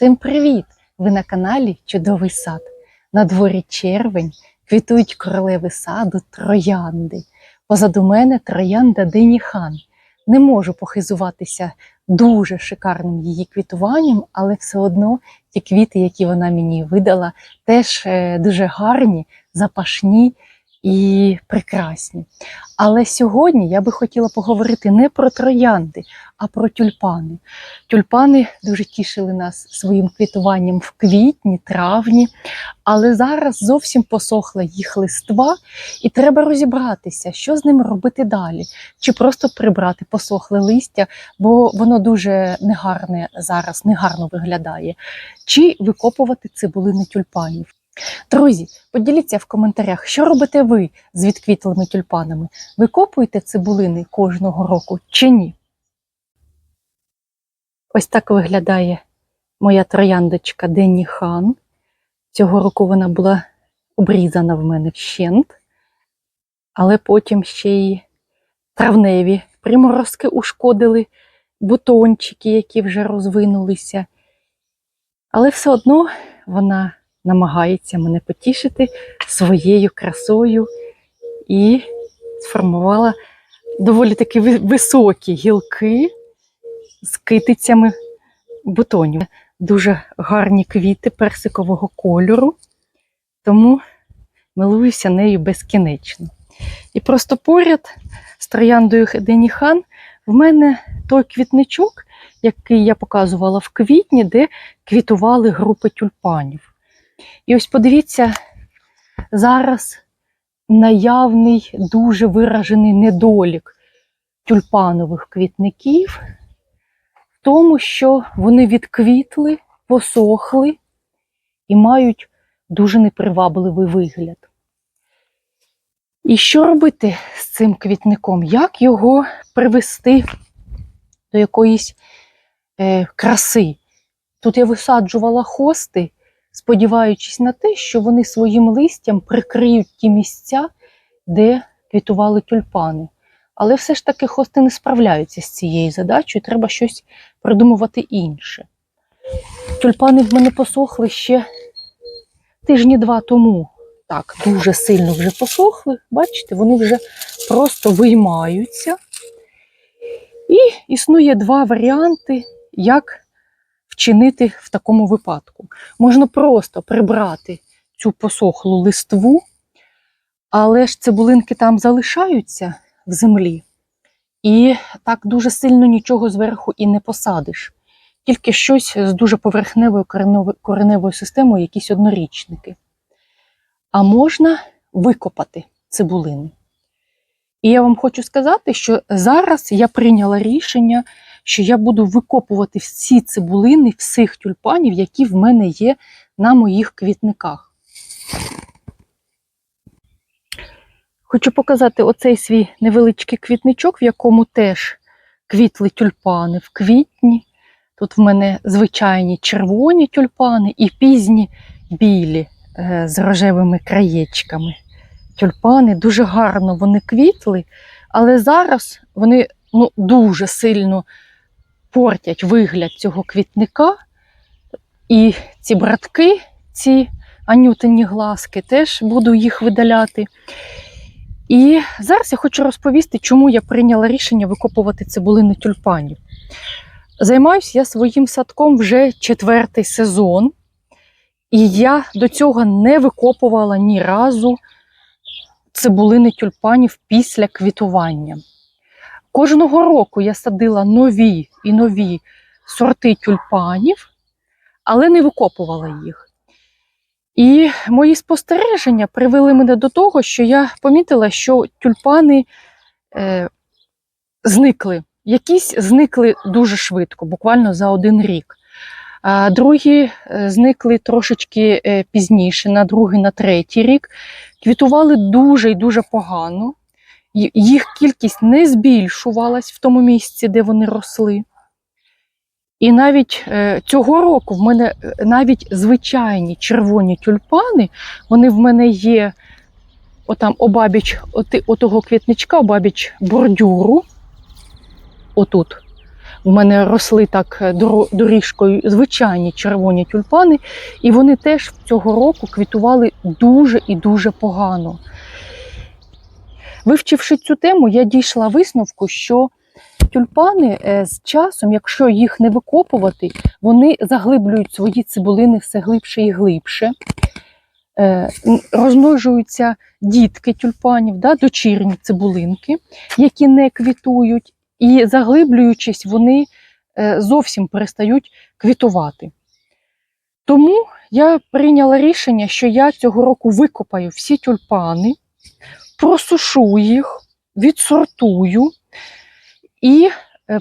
Всім привіт! Ви на каналі Чудовий сад. На дворі червень квітують королеви саду троянди. Позаду мене троянда Деніхан. Не можу похизуватися дуже шикарним її квітуванням, але все одно ті квіти, які вона мені видала, теж е, дуже гарні, запашні і прекрасні. Але сьогодні я би хотіла поговорити не про троянди, а про тюльпани. Тюльпани дуже тішили нас своїм квітуванням в квітні, травні, але зараз зовсім посохла їх листва, і треба розібратися, що з ними робити далі. Чи просто прибрати посохле листя, бо воно дуже негарне зараз, негарно виглядає, чи викопувати цибулини тюльпанів. Друзі, поділіться в коментарях, що робите ви з відквітлими тюльпанами. Викопуєте цибулини кожного року чи ні? Ось так виглядає моя трояндочка Денні Хан. Цього року вона була обрізана в мене вщент, але потім ще й травневі приморозки ушкодили бутончики, які вже розвинулися. Але все одно вона намагається мене потішити своєю красою і сформувала доволі таки ви- високі гілки з китицями бутонів. Дуже гарні квіти персикового кольору, тому милуюся нею безкінечно. І просто поряд з трояндою Деніхан в мене той квітничок, який я показувала в квітні, де квітували групи тюльпанів. І ось подивіться, зараз наявний дуже виражений недолік тюльпанових квітників в тому, що вони відквітли, посохли і мають дуже непривабливий вигляд. І що робити з цим квітником? Як його привести до якоїсь е, краси? Тут я висаджувала хости, сподіваючись на те, що вони своїм листям прикриють ті місця, де квітували тюльпани. Але все ж таки хости не справляються з цією задачею, треба щось придумувати інше. Тюльпани в мене посохли ще тижні два тому. Так, дуже сильно вже посохли. Бачите, вони вже просто виймаються. І існує два варіанти, як вчинити в такому випадку. Можна просто прибрати цю посохлу листву, але ж цибулинки там залишаються в землі, і так дуже сильно нічого зверху і не посадиш. Тільки щось з дуже поверхневою кореневою системою, якісь однорічники. А можна викопати цибулини. І я вам хочу сказати, що зараз я прийняла рішення, що я буду викопувати всі цибулини всіх тюльпанів, які в мене є на моїх квітниках. Хочу показати оцей свій невеличкий квітничок, в якому теж квітли тюльпани в квітні. Тут в мене звичайні червоні тюльпани і пізні білі е, з рожевими краєчками. Тюльпани дуже гарно вони квітли, але зараз вони ну, дуже сильно портять вигляд цього квітника. І ці братки, ці анютині глазки, теж буду їх видаляти. І зараз я хочу розповісти, чому я прийняла рішення викопувати цибулини тюльпанів. Займаюся я своїм садком вже четвертий сезон, і я до цього не викопувала ні разу цибулини тюльпанів після квітування. Кожного року я садила нові і нові сорти тюльпанів, але не викопувала їх. І мої спостереження привели мене до того, що я помітила, що тюльпани е, зникли. Якісь зникли дуже швидко, буквально за один рік. А другі е, зникли трошечки е, пізніше, на другий, на третій рік. Квітували дуже і дуже погано. Їх кількість не збільшувалась в тому місці, де вони росли. І навіть е, цього року в мене е, навіть звичайні червоні тюльпани, вони в мене є отам обабіч отого квітничка, обабіч бордюру. Отут. в мене росли так е, доріжкою звичайні червоні тюльпани, і вони теж цього року квітували дуже і дуже погано. Вивчивши цю тему, я дійшла висновку, що тюльпани е, з часом, якщо їх не викопувати, вони заглиблюють свої цибулини все глибше і глибше. Е, Розмножуються дітки тюльпанів, да, дочірні цибулинки, які не квітують, і заглиблюючись, вони е, зовсім перестають квітувати. Тому я прийняла рішення, що я цього року викопаю всі тюльпани, просушу їх, відсортую і е,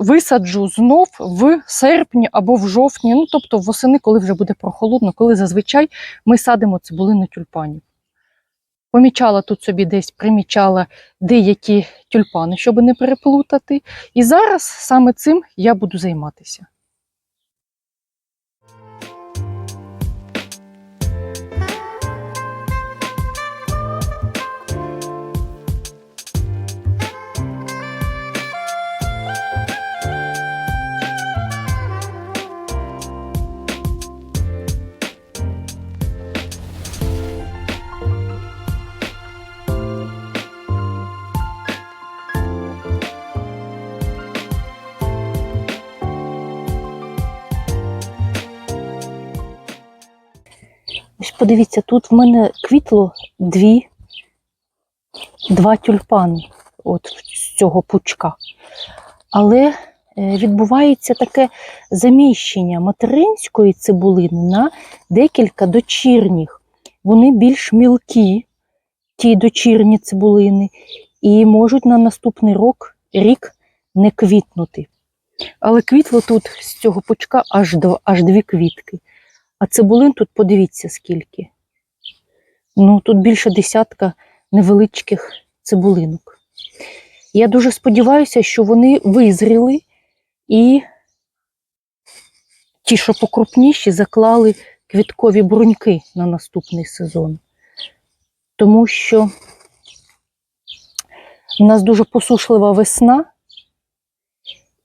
висаджу знов в серпні або в жовтні, ну тобто восени, коли вже буде прохолодно, коли зазвичай ми садимо цибулину тюльпанів. Помічала тут собі десь, примічала деякі тюльпани, щоб не переплутати. І зараз саме цим я буду займатися. Подивіться, тут в мене квітло дві, два тюльпани от з цього пучка. Але е, відбувається таке заміщення материнської цибулини на декілька дочірніх. Вони більш мілкі, ті дочірні цибулини, і можуть на наступний рок, рік не квітнути. Але квітло тут з цього пучка аж, аж дві квітки. А цибулин тут подивіться скільки. Ну, тут більше десятка невеличких цибулинок. Я дуже сподіваюся, що вони визріли і ті, що покрупніші, заклали квіткові бруньки на наступний сезон. Тому що в нас дуже посушлива весна,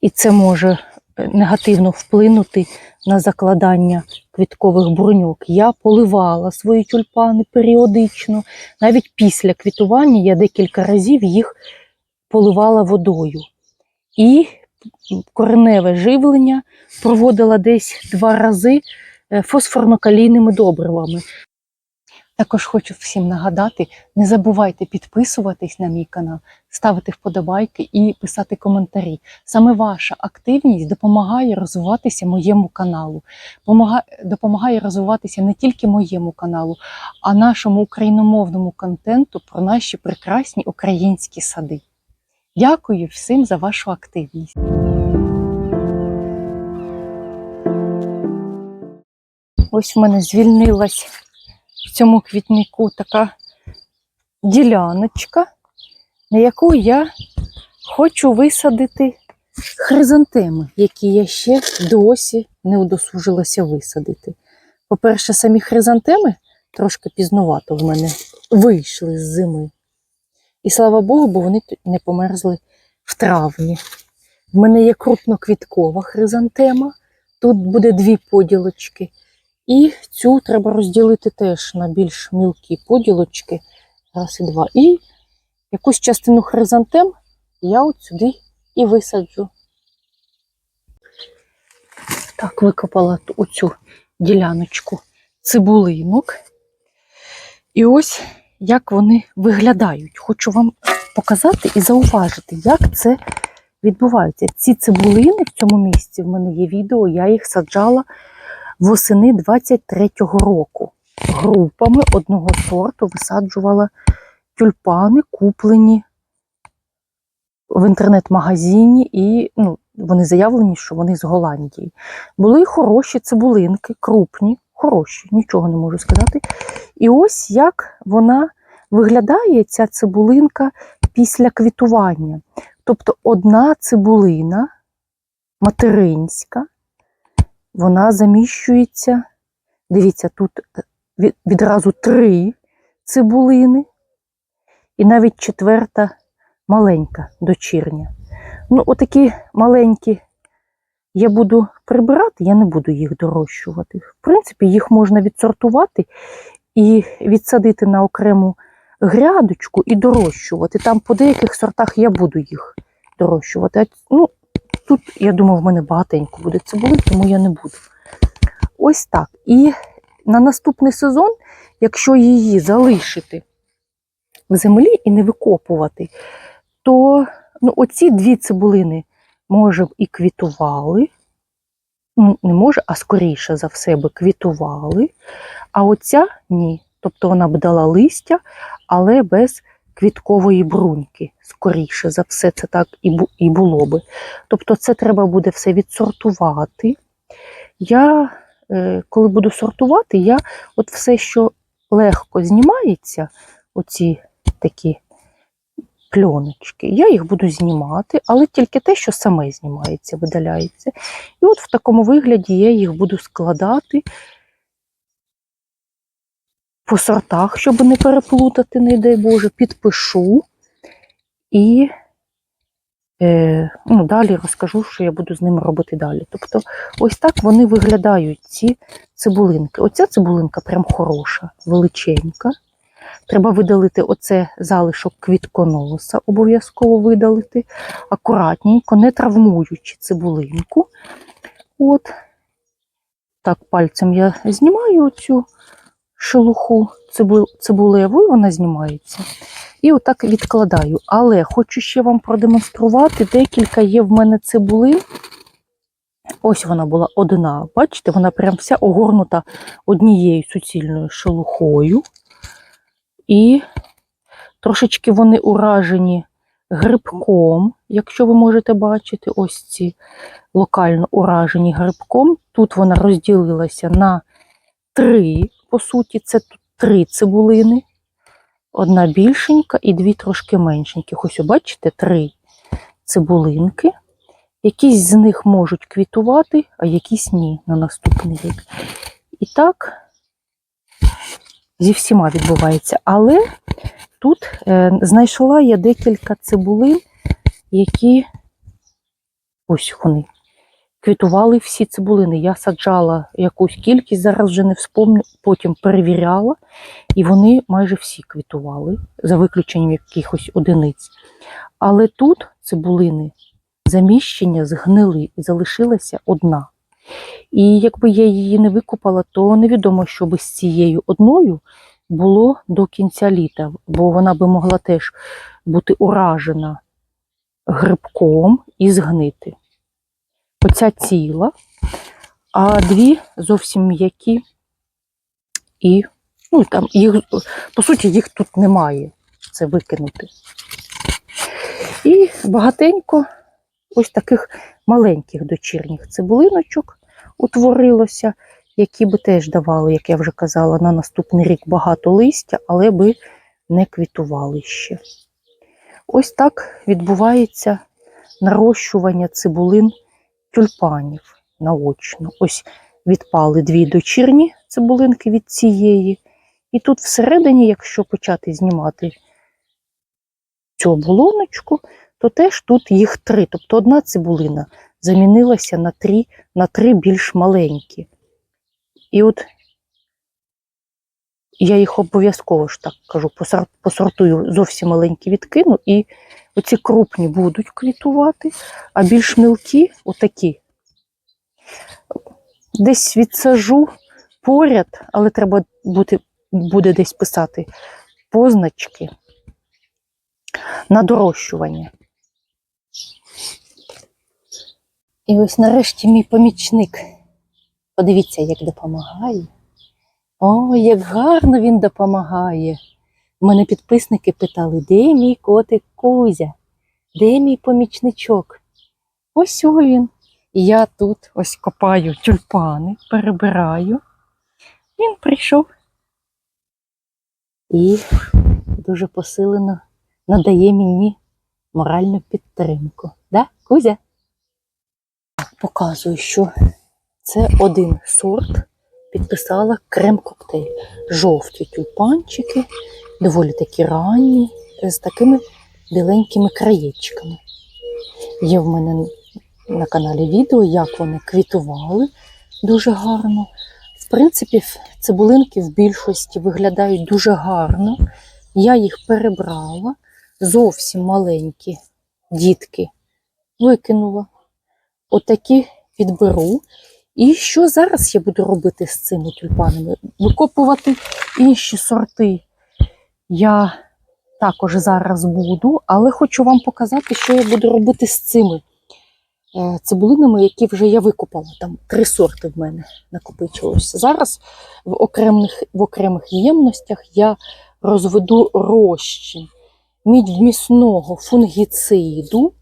і це може е, негативно вплинути на закладання квіткових бруньок. Я поливала свої тюльпани періодично. Навіть після квітування я декілька разів їх поливала водою. І кореневе живлення проводила десь два рази е, фосфорно-калійними добривами. Також хочу всім нагадати: не забувайте підписуватись на мій канал, ставити вподобайки і писати коментарі. Саме ваша активність допомагає розвиватися моєму каналу, допомагає розвиватися не тільки моєму каналу, а нашому україномовному контенту про наші прекрасні українські сади. Дякую всім за вашу активність. Ось в мене звільнилась цьому квітнику така діляночка, на яку я хочу висадити хризантеми, які я ще досі не удосужилася висадити. По-перше, самі хризантеми трошки пізнувато в мене вийшли з зими. І слава Богу, бо вони не померзли в травні. В мене є крупноквіткова хризантема, тут буде дві поділочки. І цю треба розділити теж на більш мілкі поділочки. Раз і два. І якусь частину хризантем я от сюди і висаджу. Так, викопала оцю діляночку цибулинок. І ось як вони виглядають. Хочу вам показати і зауважити, як це відбувається. Ці цибулини в цьому місці, в мене є відео, я їх саджала восени 23-го року. Групами одного сорту висаджувала тюльпани, куплені в інтернет-магазині, і ну, вони заявлені, що вони з Голландії. Були хороші цибулинки, крупні, хороші, нічого не можу сказати. І ось як вона виглядає, ця цибулинка після квітування. Тобто одна цибулина материнська, вона заміщується. Дивіться, тут е, відразу три цибулини, і навіть четверта маленька дочірня. Ну, отакі маленькі я буду прибирати, я не буду їх дорощувати. В принципі, їх можна відсортувати і відсадити на окрему грядочку і дорощувати. Там по деяких сортах я буду їх дорощувати. Ну, тут, я думаю, в мене багатенько буде цибули, тому я не буду. Ось так. І на наступний сезон, якщо її залишити в землі і не викопувати, то ну, оці дві цибулини, може, б і квітували. Не може, а скоріше за все би квітували. А оця ні. Тобто вона б дала листя, але без квіткової бруньки. Скоріше за все, це так і було би. Тобто, це треба буде все відсортувати. Я, е, коли буду сортувати, я от все, що легко знімається, оці такі пленочки, я їх буду знімати, але тільки те, що саме знімається, видаляється. І от в такому вигляді я їх буду складати по сортах, щоб не переплутати, не дай Боже, підпишу і е, ну, далі розкажу, що я буду з ними робити далі. Тобто, ось так вони виглядають, ці цибулинки. Оця цибулинка прям хороша, величенька. Треба видалити оце залишок квітконоса, обов'язково видалити. Акуратненько, не травмуючи цибулинку. От. Так, пальцем я знімаю оцю шелуху цибу- цибулеву, вона знімається. І отак відкладаю. Але хочу ще вам продемонструвати, декілька є в мене цибулин. Ось вона була одна. Бачите, вона прям вся огорнута однією суцільною шелухою. І трошечки вони уражені грибком, якщо ви можете бачити, ось ці локально уражені грибком. Тут вона розділилася на три, по суті, це тут три цибулини. Одна більшенька і дві трошки меншеньких. Ось, бачите, три цибулинки. Якісь з них можуть квітувати, а якісь ні на наступний рік. І так зі всіма відбувається. Але тут е, знайшла я декілька цибулин, які ось вони. Квітували всі цибулини. Я саджала якусь кількість, зараз вже не вспомню, потім перевіряла, і вони майже всі квітували, за виключенням якихось одиниць. Але тут цибулини заміщення згнили і залишилася одна. І якби я її не викупала, то невідомо, що би з цією одною було до кінця літа, бо вона би могла теж бути уражена грибком і згнити. Оця ціла, а дві зовсім м'які, і ну, там їх, по суті, їх тут немає. Це викинути. І багатенько ось таких маленьких дочірніх цибулиночок утворилося, які би теж давали, як я вже казала, на наступний рік багато листя, але би не квітували ще. Ось так відбувається нарощування цибулин тюльпанів наочно. Ось відпали дві дочірні цибулинки від цієї. І тут всередині, якщо почати знімати цю оболоночку, то теж тут їх три. Тобто одна цибулина замінилася на три, на три більш маленькі. І от я їх обов'язково ж так кажу, посортую зовсім маленькі відкину, і оці крупні будуть квітувати, а більш мілкі отакі. Десь відсажу поряд, але треба бути, буде десь писати позначки на дорощування. І ось нарешті мій помічник. Подивіться, як допомагає. О, як гарно він допомагає. Мене підписники питали, де мій котик Кузя? Де мій помічничок? Ось він. І я тут ось копаю тюльпани, перебираю. Він прийшов і дуже посилено надає мені моральну підтримку. Да, Кузя? Показую, що це один сорт. Підписала крем-коктейль. Жовті тюльпанчики, доволі такі ранні, з такими біленькими краєчками. Є в мене на каналі відео, як вони квітували дуже гарно. В принципі, цибулинки в більшості виглядають дуже гарно. Я їх перебрала, зовсім маленькі дітки викинула. Отакі підберу. І що зараз я буду робити з цими тюльпанами? Викопувати інші сорти я також зараз буду, але хочу вам показати, що я буду робити з цими е, цибулинами, які вже я викопала. Там три сорти в мене накопичилося. Зараз в окремих, в окремих ємностях я розведу розчин мідьмісного фунгіциду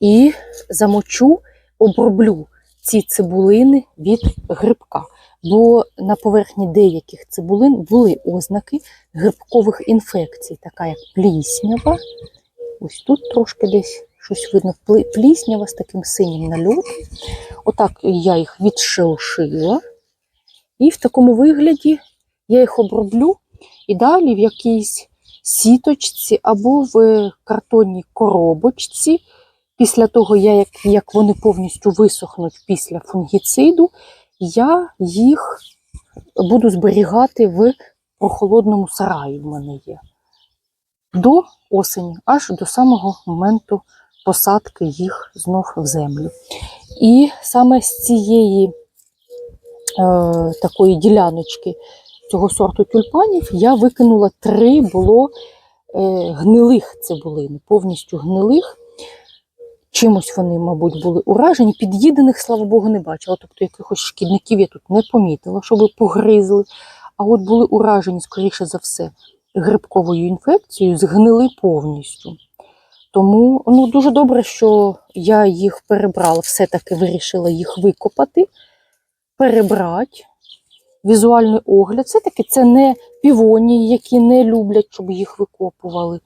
і замочу, оброблю ці цибулини від грибка. Бо на поверхні деяких цибулин були ознаки грибкових інфекцій, така як пліснява. Ось тут трошки десь щось видно, пліснява з таким синім нальотом. Отак я їх відшелушила. І в такому вигляді я їх оброблю і далі в якійсь сіточці або в картонній коробочці. Після того, як, як вони повністю висохнуть після фунгіциду, я їх буду зберігати в прохолодному сараї. В мене є до осені, аж до самого моменту посадки їх знов в землю. І саме з цієї е, такої діляночки цього сорту тюльпанів я викинула три було е, гнилих цибулини, повністю гнилих. Чимось вони, мабуть, були уражені. Під'їдених, слава Богу, не бачила. Тобто якихось шкідників я тут не помітила, щоб погризли. А от були уражені, скоріше за все, грибковою інфекцією, згнили повністю. Тому ну, дуже добре, що я їх перебрала, все-таки вирішила їх викопати, перебрати. Візуальний огляд. Все-таки це не півонії, які не люблять, щоб їх викопували.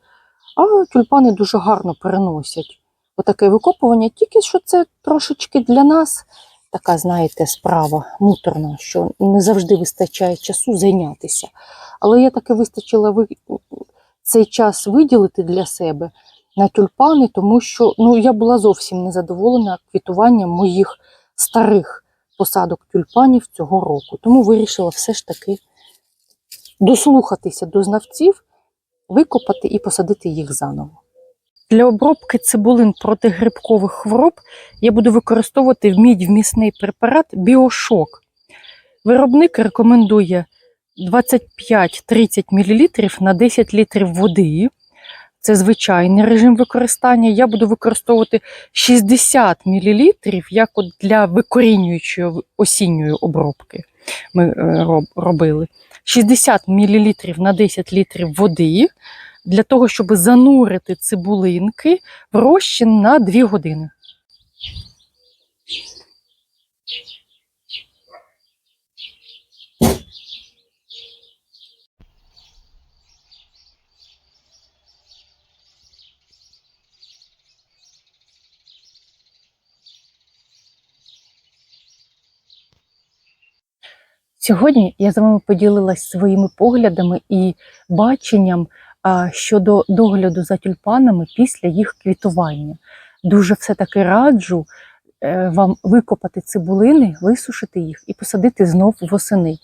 А тюльпани дуже гарно переносять отаке викопування, тільки що це трошечки для нас така, знаєте, справа муторна, що не завжди вистачає часу зайнятися. Але я таки вистачила ви... цей час виділити для себе на тюльпани, тому що ну, я була зовсім незадоволена квітуванням моїх старих посадок тюльпанів цього року. Тому вирішила все ж таки дослухатися до знавців, викопати і посадити їх заново. Для обробки цибулин проти грибкових хвороб я буду використовувати мідь-вмісний препарат Біошок. Виробник рекомендує 25-30 мл на 10 літрів води. Це звичайний режим використання. Я буду використовувати 60 мл як от для викорінюючої осінньої обробки. Ми е, робили. 60 мл на 10 літрів води для того, щоб занурити цибулинки в розчин на 2 години. Сьогодні я з вами поділилась своїми поглядами і баченням щодо догляду за тюльпанами після їх квітування. Дуже все-таки раджу е, вам викопати цибулини, висушити їх і посадити знов восени.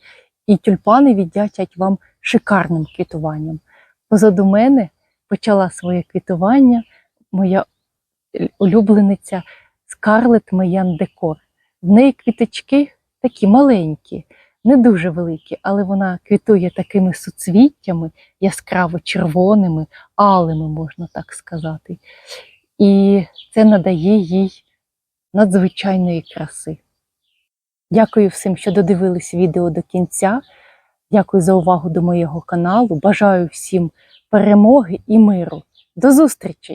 І тюльпани віддячать вам шикарним квітуванням. Позаду мене почала своє квітування моя е, улюблениця Скарлет Меян Декор. В неї квіточки такі маленькі, не дуже великі, але вона квітує такими суцвіттями, яскраво червоними, алими, можна так сказати. І це надає їй надзвичайної краси. Дякую всім, що додивились відео до кінця. Дякую за увагу до моєго каналу. Бажаю всім перемоги і миру. До зустрічі!